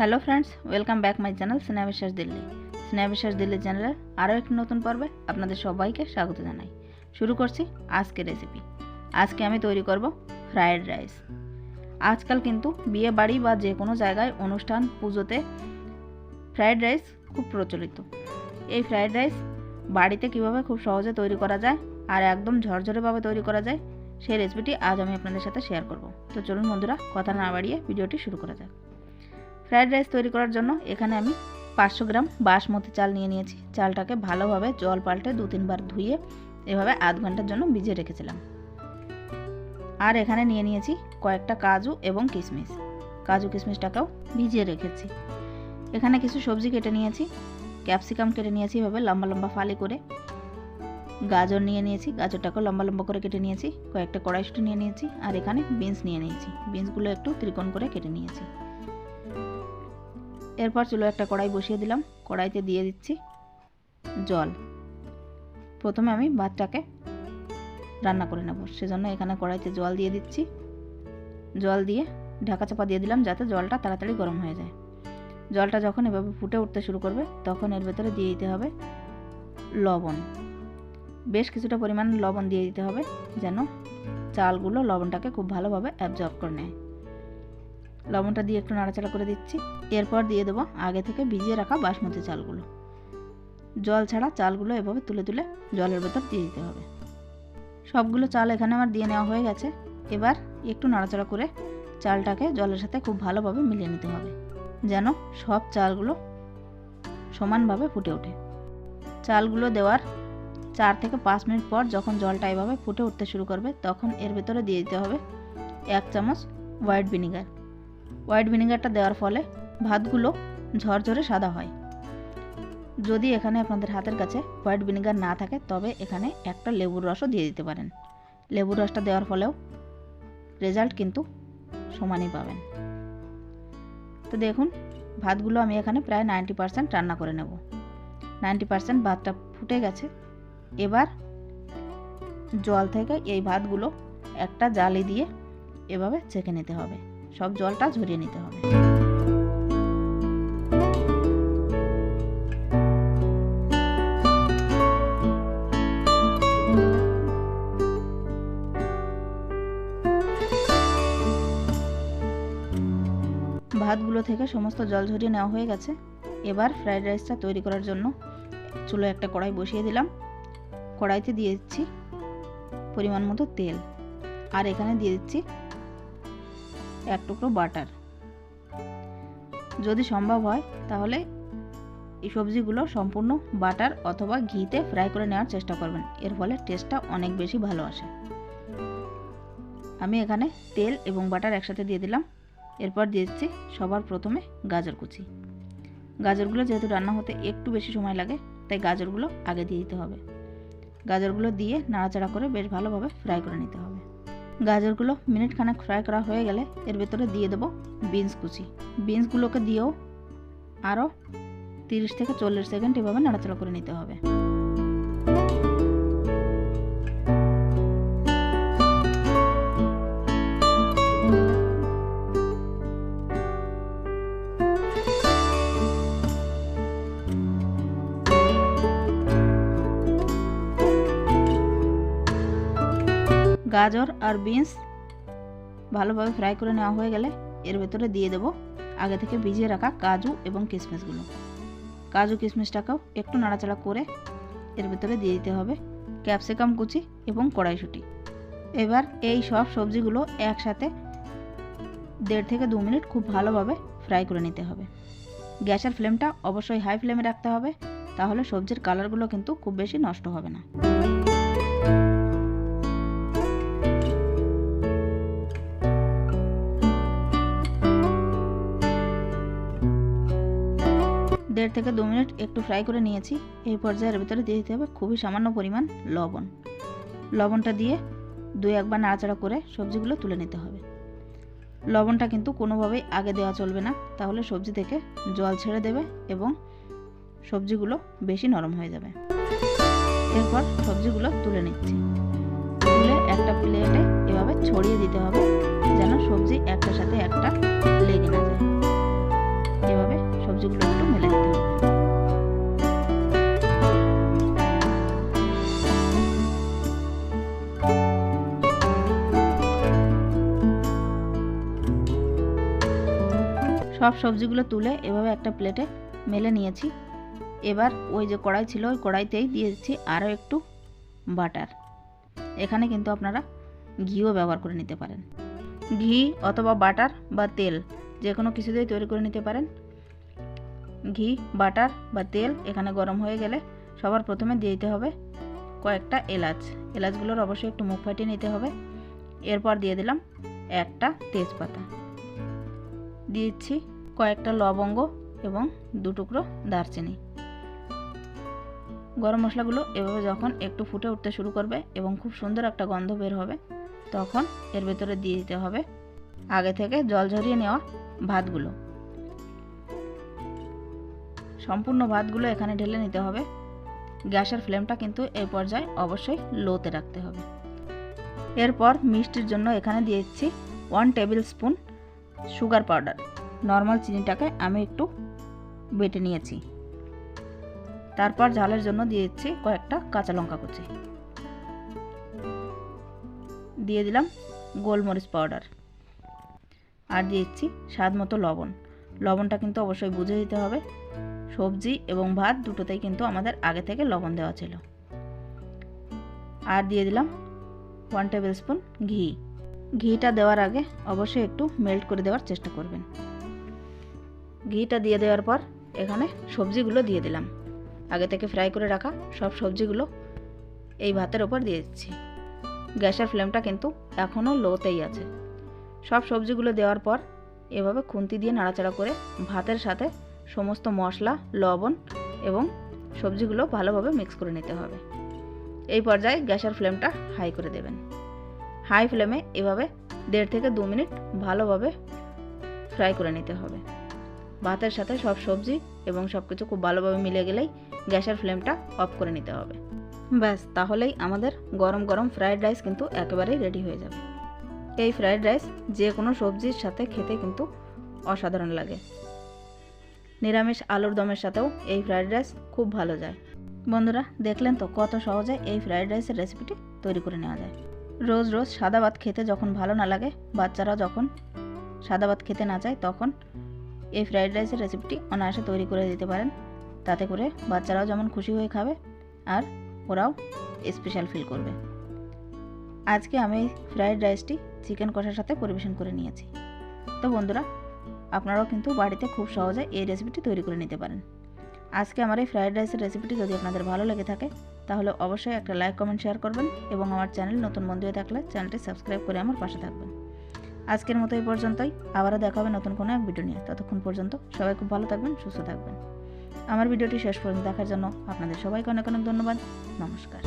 Hello friends, welcome back my channel Sneha Biswas Delhi. Sneha Biswas Delhi চ্যানেলের আরও একটি নতুন পর্বে আপনাদের সবাইকে স্বাগত জানাই। শুরু করছি আজকের রেসিপি আজকে আমি তৈরি করব ফ্রায়েড রাইস আজকাল কিন্তু বিয়ে বাড়ি বা যে কোনো জায়গায় অনুষ্ঠান, পুজোতে ফ্রায়েড রাইস খুব প্রচলিত। এই ফ্রায়েড রাইস বাড়িতে কীভাবে খুব সহজে তৈরি করা যায় আর একদম ঝরঝরেভাবে তৈরি করা যায়, সেই রেসিপিটি আজ আমি আপনাদের সাথে শেয়ার করব। তো চলুন বন্ধুরা, কথা না বাড়িয়ে ভিডিওটি শুরু করা যাক। ফ্রায়েড রাইস তৈরি করার জন্য এখানে আমি পাঁচশো গ্রাম বাসমতি চাল নিয়ে নিয়েছি। চালটাকে ভালোভাবে জল পাল্টে দু তিনবার ধুয়ে এভাবে আধ ঘণ্টার জন্য ভিজিয়ে রেখেছিলাম। আর এখানে নিয়ে নিয়েছি কয়েকটা কাজু এবং কিশমিশ। কাজু কিশমিশটাকেও ভিজিয়ে রেখেছি। এখানে কিছু সবজি কেটে নিয়েছি। ক্যাপসিকাম কেটে নিয়েছি এভাবে লম্বা লম্বা ফালি করে। গাজর নিয়ে নিয়েছি, গাজরটাকেও লম্বা লম্বা করে কেটে নিয়েছি। কয়েকটা কড়াইশুটি নিয়ে নিয়েছি আর এখানে বিনস নিয়ে নিয়েছি। বিনসগুলো একটু ত্রিকোণ করে কেটে নিয়েছি। এরপর চুলো একটা কড়াই বসিয়ে দিলাম। কড়াইতে দিয়ে দিচ্ছি জল। প্রথমে আমি ভাতটাকে রান্না করে নেব। সেজন্য এখানে কড়াইতে জল দিয়ে দিচ্ছি। জল দিয়ে ঢাকা চাপা দিয়ে দিলাম যাতে জলটা তাড়াতাড়ি গরম হয়ে যায়। জলটা যখন এভাবে ফুটে উঠতে শুরু করবে, তখন এর ভেতরে দিয়ে দিতে হবে লবণ। বেশ কিছুটা পরিমাণ লবণ দিয়ে দিতে হবে যেন চালগুলো লবণটাকে খুব ভালোভাবে অ্যাবজর্ব করে নেয়। লবণটা দিয়ে একটু নাড়াচাড়া করে দিচ্ছি। এরপর দিয়ে দেবো আগে থেকে ভিজিয়ে রাখা বাসমতি চালগুলো। জল ছাড়া চালগুলো এভাবে তুলে তুলে জলের ভেতর দিয়ে দিতে হবে। সবগুলো চাল এখানে আমার দিয়ে নেওয়া হয়ে গেছে। এবার একটু নাড়াচাড়া করে চালটাকে জলের সাথে খুব ভালোভাবে মিলিয়ে নিতে হবে, যেন সব চালগুলো সমানভাবে ফুটে ওঠে। চালগুলো দেওয়ার চার থেকে পাঁচ মিনিট পর যখন জলটা এভাবে ফুটে উঠতে শুরু করবে, তখন এর ভেতরে দিয়ে দিতে হবে এক চামচ হোয়াইট ভিনিগার। হোয়াইট ভিনেগারটা দেওয়ার ফলে ভাতগুলো ঝরঝরে সাদা হয়। যদি এখানে আপনাদের হাতের কাছে হোয়াইট ভিনেগার না থাকে, তবে এখানে একটা লেবুর রসও দিয়ে দিতে পারেন। লেবুর রসটা দেওয়ার ফলেও রেজাল্ট কিন্তু সমানই পাবেন। তো দেখুন, ভাতগুলো আমি এখানে প্রায় নাইনটি পারসেন্ট রান্না করে নেব। নাইনটি পারসেন্ট ভাতটা ফুটে গেছে। এবার জল থেকে এই ভাতগুলো একটা জালি দিয়ে এভাবে ছেঁকে নিতে হবে। সব জলটা ঝরিয়ে নিতে হবে। ভাতগুলো থেকে সমস্ত জল ঝরিয়ে নেওয়া হয়ে গেছে। এবার ফ্রাইড রাইসটা তৈরি করার জন্য চুলো একটা কড়াই বসিয়ে দিলাম। কড়াইতে দিয়ে দিচ্ছি পরিমাণ মতো তেল। আর এখানে দিয়ে দিচ্ছি এক টুকরো বাটার। যদি সম্ভব হয়, তাহলে এই সবজিগুলো সম্পূর্ণ বাটার অথবা ঘিতে ফ্রাই করে নেওয়ার চেষ্টা করবেন। এর ফলে টেস্টটা অনেক বেশি ভালো আসে। আমি এখানে তেল এবং বাটার একসাথে দিয়ে দিলাম। এরপর দিয়ে দিচ্ছি সবার প্রথমে গাজর কুচি। গাজরগুলো যেহেতু রান্না হতে একটু বেশি সময় লাগে, তাই গাজরগুলো আগে দিয়ে দিতে হবে। গাজরগুলো দিয়ে নাড়াচাড়া করে বেশ ভালোভাবে ফ্রাই করে নিতে হবে। গাজরগুলো মিনিট খানেক ফ্রাই করা হয়ে গেলে এর ভেতরে দিয়ে দেবো বিনস কুচি। বিনসগুলোকে দিয়েও আরও তিরিশ থেকে চল্লিশ সেকেন্ড এভাবে নাড়াচাড়া করে নিতে হবে। গাজর আর বিনস ভালোভাবে ফ্রাই করে নেওয়া হয়ে গেলে এর ভেতরে দিয়ে দেব আগে থেকে ভিজিয়ে রাখা কাজু এবং কিশমিশগুলো। কাজু কিশমিশটাকেও একটু নাড়াচাড়া করে এর ভেতরে দিয়ে দিতে হবে ক্যাপসিকাম কুচি এবং কড়াইশুঁটি। এবার এই সব সবজিগুলো একসাথে দেড় থেকে দু মিনিট খুব ভালোভাবে ফ্রাই করে নিতে হবে। গ্যাসের ফ্লেমটা অবশ্যই হাই ফ্লেমে রাখতে হবে, তাহলে সবজির কালারগুলো কিন্তু খুব বেশি নষ্ট হবে না। দেড় থেকে দু মিনিট একটু ফ্রাই করে নিয়েছি। এই পর্যায়ের ভিতরে দিয়ে দিতে হবে খুবই সামান্য পরিমাণ লবণ। লবণটা দিয়ে দুই একবার নাড়াচাড়া করে সবজিগুলো তুলে নিতে হবে। লবণটা কিন্তু কোনোভাবেই আগে দেওয়া চলবে না। তাহলে সবজি থেকে জল ছেড়ে দেবে এবং সবজিগুলো বেশি নরম হয়ে যাবে। এরপর সবজিগুলো তুলে নিচ্ছি। তুলে একটা প্লেটে এভাবে ছড়িয়ে দিতে হবে যেন সবজি একটার সাথে একটা লেগে না যায়। সবজিগুলো একটু মেলে দিতে হবে। সব সবজিগুলো তুলে এভাবে একটা প্লেটে মেলে নিয়েছি। এবার ওই যে কড়াই ছিল, ওই কড়াইতেই দিয়েছি আরও একটু বাটার। এখানে কিন্তু আপনারা ঘিও ব্যবহার করে নিতে পারেন। ঘি অথবা বাটার বা তেল যে কোনো কিছুতেই তৈরি করে নিতে পারেন। ঘি, বাটার বা তেল এখানে গরম হয়ে গেলে সবার প্রথমে দিয়ে দিতে হবে কয়েকটা এলাচ। এলাচগুলোর অবশ্যই একটু মুখ ফাটিয়ে নিতে হবে। এরপর দিয়ে দিলাম একটা তেজপাতা। দিচ্ছি কয়েকটা লবঙ্গ এবং দু টুকরো দারচিনি। গরম মশলাগুলো এভাবে যখন একটু ফুটে উঠতে শুরু করবে এবং খুব সুন্দর একটা গন্ধ বের হবে, তখন এর ভেতরে দিয়ে দিতে হবে আগে থেকে জল ঝরিয়ে নেওয়া ভাতগুলো। সম্পূর্ণ ভাতগুলো এখানে ঢেলে নিতে হবে। গ্যাসের ফ্লেমটা কিন্তু এই পর্যায়ে অবশ্যই লোতে রাখতে হবে। এরপর মিষ্টির জন্য এখানে দিয়ে দিচ্ছি one table spoon sugar powder normal চিনিটাকে আমি একটু বেটে নিয়েছি। তারপর ঝালের জন্য দিয়ে দিচ্ছি কয়েকটা কাঁচা লঙ্কা কুচি। দিয়ে দিলাম গোলমরিচ পাউডার আর দিয়ে দিচ্ছি স্বাদ মতো লবণ। লবণটা কিন্তু অবশ্যই বুঝে দিতে হবে। সবজি এবং ভাত দুটোতেই কিন্তু আমাদের আগে থেকে লবণ দেওয়া ছিল। আর দিয়ে দিলাম ওয়ান টেবিল স্পুন ঘি। ঘিটা দেওয়ার আগে অবশ্যই একটু মেল্ট করে দেওয়ার চেষ্টা করবেন। ঘিটা দিয়ে দেওয়ার পর এখানে সবজিগুলো দিয়ে দিলাম। আগে থেকে ফ্রাই করে রাখা সব সবজিগুলো এই ভাতের ওপর দিয়ে দিচ্ছি। গ্যাসের ফ্লেমটা কিন্তু এখনও লোতেই আছে। সব সবজিগুলো দেওয়ার পর এভাবে খুন্তি দিয়ে নাড়াচাড়া করে ভাতের সাথে সমস্ত মশলা, লবণ এবং সবজিগুলো ভালোভাবে মিক্স করে নিতে হবে। এই পর্যায়ে গ্যাসের ফ্লেমটা হাই করে দেবেন। হাই ফ্লেমে এভাবে দেড় থেকে দু মিনিট ভালোভাবে ফ্রাই করে নিতে হবে। ভাতের সাথে সব সবজি এবং সব কিছু খুব ভালোভাবে মিলে গেলেই গ্যাসের ফ্লেমটা অফ করে নিতে হবে। ব্যাস, তাহলেই আমাদের গরম গরম ফ্রায়েড রাইস কিন্তু একেবারেই রেডি হয়ে যাবে। এই ফ্রায়েড রাইস যে কোনো সবজির সাথে খেতে কিন্তু অসাধারণ লাগে। নিরামিষ আলুর দমের সাথেও এই ফ্রায়েড রাইস খুব ভালো যায়। বন্ধুরা, দেখলেন তো কত সহজে এই ফ্রায়েড রাইসের রেসিপিটি তৈরি করে নেওয়া যায়। রোজ রোজ সাদা ভাত খেতে যখন ভালো না লাগে, বাচ্চারা যখন সাদা ভাত খেতে না চায়, তখন এই ফ্রায়েড রাইসের রেসিপিটি অনায়াসে তৈরি করে দিতে পারেন। তাতে করে বাচ্চারাও যেমন খুশি হয়ে খাবে আর ওরাও স্পেশাল ফিল করবে। আজকে আমি এই ফ্রায়েড রাইসটি চিকেন কষার সাথে পরিবেশন করে নিয়েছি। তো বন্ধুরা আপনারাও কিন্তু বাড়িতে খুব সহজে এই রেসিপিটি তৈরি করে নিতে পারেন। আজকে আমার এই ফ্রায়েড রাইসের রেসিপিটি যদি আপনাদের ভালো লেগে থাকে, তাহলে অবশ্যই একটা লাইক কমেন্ট শেয়ার করবেন এবং আমার চ্যানেল নতুন বন্ধু হয়ে থাকলে চ্যানেলটি সাবস্ক্রাইব করে আমার পাশে থাকবেন। আজকের মতো এই পর্যন্তই। আবারও দেখা হবে নতুন কোনো এক ভিডিও নিয়ে। ততক্ষণ পর্যন্ত সবাই খুব ভালো থাকবেন, সুস্থ থাকবেন। আমার ভিডিওটি শেষ পর্যন্ত দেখার জন্য আপনাদের সবাইকে অনেক অনেক ধন্যবাদ। নমস্কার।